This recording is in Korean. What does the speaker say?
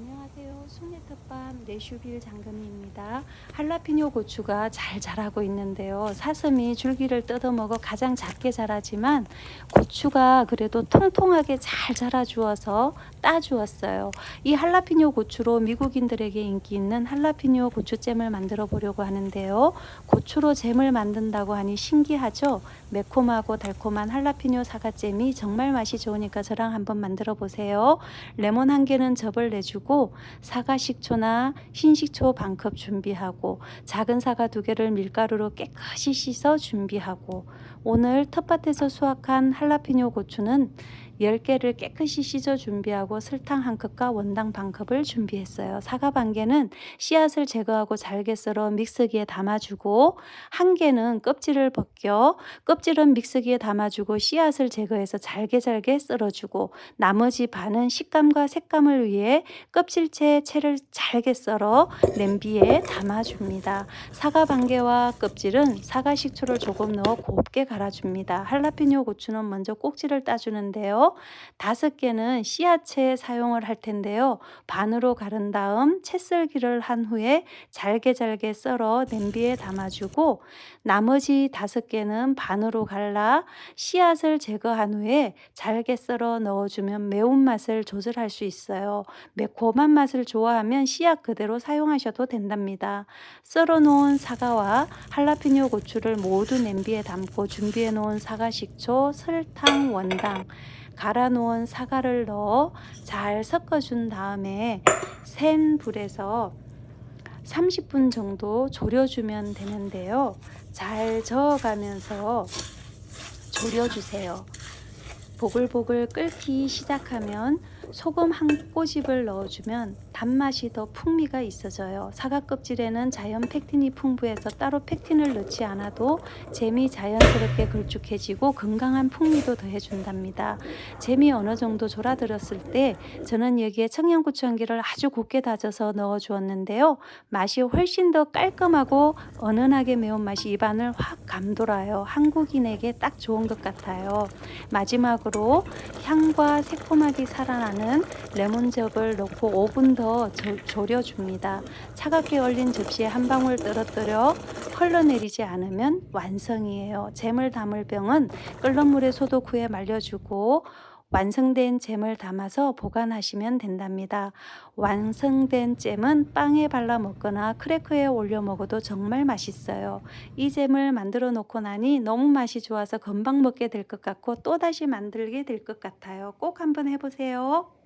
안녕하세요. 숭례특밤 레슈빌 장금희입니다. 할라피뇨 고추가 잘 자라고 있는데요. 사슴이 줄기를 뜯어먹어 가장 작게 자라지만 고추가 그래도 통통하게 잘 자라주어서 따주었어요. 이 할라피뇨 고추로 미국인들에게 인기 있는 할라피뇨 고추잼을 만들어 보려고 하는데요. 고추로 잼을 만든다고 하니 신기하죠? 매콤하고 달콤한 할라피뇨 사과잼이 정말 맛이 좋으니까 저랑 한번 만들어 보세요. 레몬 한 개는 즙을 내주고 사과 식초나 흰식초 반컵 준비하고 작은 사과 두 개를 밀가루로 깨끗이 씻어 준비하고 오늘 텃밭에서 수확한 할라피뇨 고추는 10개를 깨끗이 씻어 준비하고 설탕 한 컵과 원당 반 컵을 준비했어요. 사과 반 개는 씨앗을 제거하고 잘게 썰어 믹서기에 담아주고 한 개는 껍질을 벗겨 껍질은 믹서기에 담아주고 씨앗을 제거해서 잘게 잘게 썰어주고 나머지 반은 식감과 색감을 위해 껍질째 채를 잘게 썰어 냄비에 담아줍니다. 사과 반 개와 껍질은 사과 식초를 조금 넣어 곱게 갈아줍니다. 할라피뇨 고추는 먼저 꼭지를 따주는데요. 다섯 개는 씨앗채 사용을 할 텐데요. 반으로 가른 다음 채썰기를 한 후에 잘게 잘게 썰어 냄비에 담아주고 나머지 다섯 개는 반으로 갈라 씨앗을 제거한 후에 잘게 썰어 넣어주면 매운맛을 조절할 수 있어요. 매콤한 맛을 좋아하면 씨앗 그대로 사용하셔도 된답니다. 썰어 놓은 사과와 할라피뇨 고추를 모두 냄비에 담고 준비해 놓은 사과 식초, 설탕, 원당, 갈아 놓은 사과를 넣어 잘 섞어준 다음에 센 불에서 30분 정도 졸여주면 되는데요. 잘 저어가면서 졸여주세요. 보글보글 끓기 시작하면 소금 한 꼬집을 넣어주면 단맛이 더 풍미가 있어져요. 사과 껍질에는 자연 펙틴이 풍부해서 따로 펙틴을 넣지 않아도 잼이 자연스럽게 걸쭉해지고 건강한 풍미도 더해준답니다. 잼이 어느 정도 졸아들었을 때 저는 여기에 청양고추 한 개를 아주 곱게 다져서 넣어주었는데요. 맛이 훨씬 더 깔끔하고 은은하게 매운맛이 입안을 확 감돌아요. 한국인에게 딱 좋은 것 같아요. 마지막으로 향과 새콤하게 살아나는 레몬즙을 넣고 5분 더 조- 졸여줍니다. 차갑게 얼린 접시에 한 방울 떨어뜨려 흘러내리지 않으면 완성이에요. 잼을 담을 병은 끓는 물에 소독 후에 말려주고 완성된 잼을 담아서 보관하시면 된답니다. 완성된 잼은 빵에 발라 먹거나 크래커에 올려 먹어도 정말 맛있어요. 이 잼을 만들어 놓고 나니 너무 맛이 좋아서 금방 먹게 될 것 같고 또다시 만들게 될 것 같아요. 꼭 한번 해보세요.